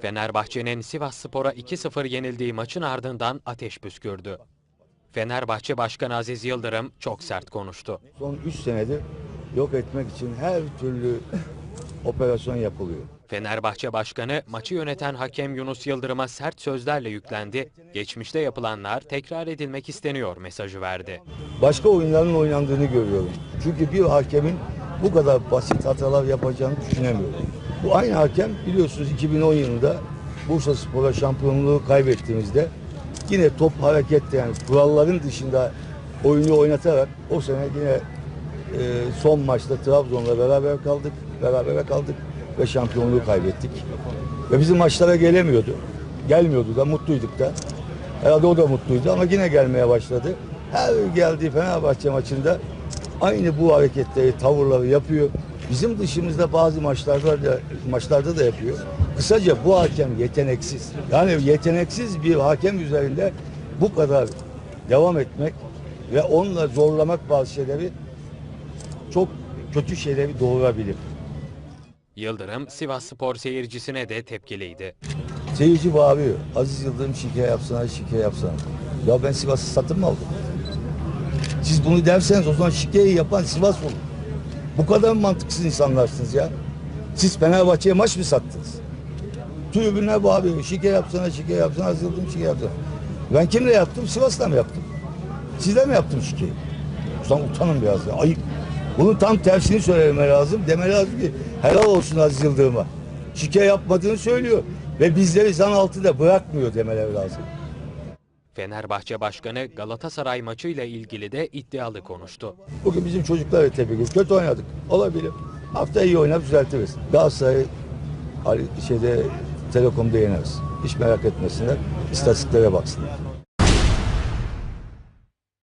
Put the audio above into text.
Fenerbahçe'nin Sivas Spor'a 2-0 yenildiği maçın ardından ateş püskürdü. Fenerbahçe Başkanı Aziz Yıldırım çok sert konuştu. Son 3 senedir yok etmek için her türlü operasyon yapılıyor. Fenerbahçe Başkanı maçı yöneten hakem Yunus Yıldırım'a sert sözlerle yüklendi. Geçmişte yapılanlar tekrar edilmek isteniyor mesajı verdi. Başka oyunların oynandığını görüyorum. Çünkü bir hakemin bu kadar basit hatalar yapacağını düşünemiyorum. Bu aynı hakem biliyorsunuz 2010 yılında Bursa Spor'a şampiyonluğu kaybettiğimizde yine top harekette yani kuralların dışında oyunu oynatarak o sene yine e, son maçta Trabzon'la beraber kaldık. Berabere kaldık ve şampiyonluğu kaybettik. Ve bizim maçlara gelemiyordu. Gelmiyordu da mutluyduk da. Herhalde o da mutluydu ama yine gelmeye başladı. Her geldiği Fenerbahçe maçında aynı bu hareketleri, tavırları yapıyor. Bizim dışımızda bazı maçlarda da, maçlarda da yapıyor. Kısaca bu hakem yeteneksiz. Yani yeteneksiz bir hakem üzerinde bu kadar devam etmek ve onunla zorlamak bazı şeyleri çok kötü şeyleri doğurabilir. Yıldırım Sivas Spor seyircisine de tepkiliydi. Seyirci bağırıyor. Aziz Yıldırım şike yapsana, şike yapsana. Ya ben Sivas'ı satın mı aldım? Siz bunu derseniz o zaman şikeyi yapan Sivas olur. Bu kadar mantıksız insanlarsınız ya? Siz Fenerbahçe'ye maç mı sattınız? Tribünler bağırıyor. Şike yapsana, şike yapsana, Aziz Yıldırım şike yapsana. Ben kimle yaptım? Sivas'la mı yaptım? Sizle mi yaptım şikeyi? Zaman utanın biraz ya. Ayıp. Bunun tam tersini söylemem lazım. Deme lazım ki helal olsun Aziz Yıldırım'a. Şike yapmadığını söylüyor. Ve bizleri zan altında bırakmıyor demeleri lazım. Fenerbahçe Başkanı Galatasaray maçıyla ilgili de iddialı konuştu. Bugün bizim çocuklar da tebrik ediyor. Kötü oynadık. Olabilir. Hafta iyi oynayıp düzeltiriz. Galatasaray Ali- şeyde Telekom'da yeneriz. Hiç merak etmesinler. İstatistiklere baksınlar.